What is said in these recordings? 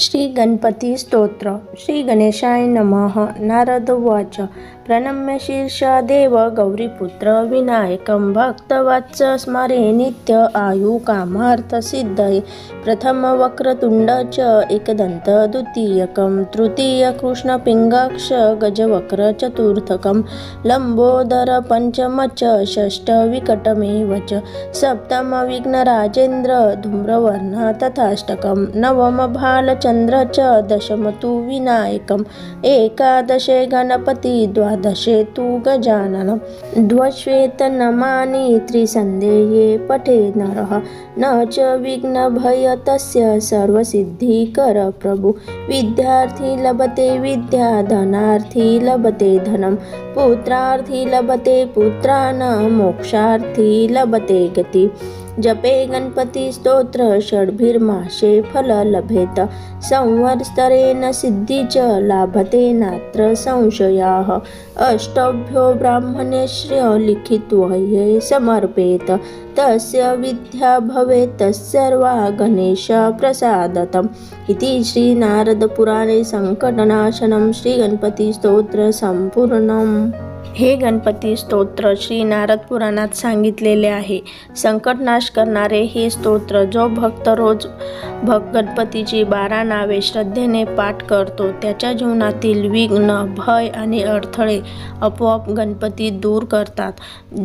श्री गणपती स्तोत्र. श्री गणेशाय नमः. नारद उवाच. प्रणम्य शीर्षा देव गौरीपुत्र विनायकं भक्तवाच स्मरे नित्य आयु कामार्थ सिद्धये. प्रथम वक्रतुंड च एकदंत द्वितीयकं तृतीय कृष्णपिंगाक्ष गजवक्र चतुर्थकं लंबोदर पंचम च षष्ठ विकटमेव च सप्तम धूम्रवर्ण तथाष्टकं नवम चंद्र च दशम तु विनायकम्। एकादशे गणपति द्वादशे तु गजानन ध्वश्वेतनमानि त्रिसन्देहे पठे नरः। न च विघ्नभय तस्य सर्वसिद्धिकर प्रभु। विद्यार्थी लभते विद्या धनार्थी लभते धनं पुत्रार्थी लभते पुत्रान् मोक्षार्थी लभते गती। जपे गणपती स्तोत्र षड्भिर्माशे फल लभेत. संवत्सरेण सिद्धी च लाभते नात्र संशयाः. अष्टभ्यो ब्राह्मणेश्य लिखित्वये समर्पेत. तस्य विद्या भवेत् तस्सर्वा गणेशप्रसादतम् इति श्रीनारदपुराणे सङ्कटनाशनं श्रीगणपतीस्तोत्र सम्पूर्णम् हे गणपती स्तोत्र श्री नारद पुराणात सांगितलेले आहे. संकटनाश करणारे हे स्तोत्र जो भक्त रोज भक्त गणपतीची बारा नावे श्रद्धेने पाठ करतो त्याच्या जीवनातील विघ्न भय आणि अडथळे आपोआप गणपती दूर करतात.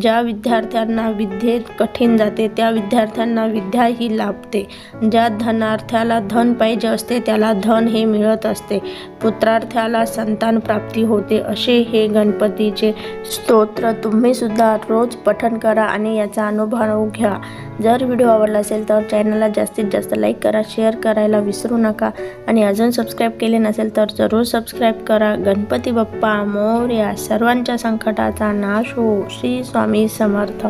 ज्या विद्यार्थ्यांना विद्येत कठीण जाते त्या विद्यार्थ्यांना विद्या ही लाभते. ज्या धनार्थ्याला धन पाहिजे असते त्याला धन हे मिळत असते. पुत्रार्थ्याला संतान प्राप्ती होते असे हे गणपतीचे स्तोत्र. तुम्ही सुद्धा रोज पठन करा आणि याचा अनुभव घ्या. जर व्हिडिओ आवडला असेल तर चॅनलला जास्तीत जास्त लाईक करा शेअर करायला विसरू नका. आणि अजून सबस्क्राईब केले नसेल तर जरूर सबस्क्राईब करा. गणपती बाप्पा मोर्या सर्वांच्या संकटाचा नाश हो. श्री स्वामी समर्थ.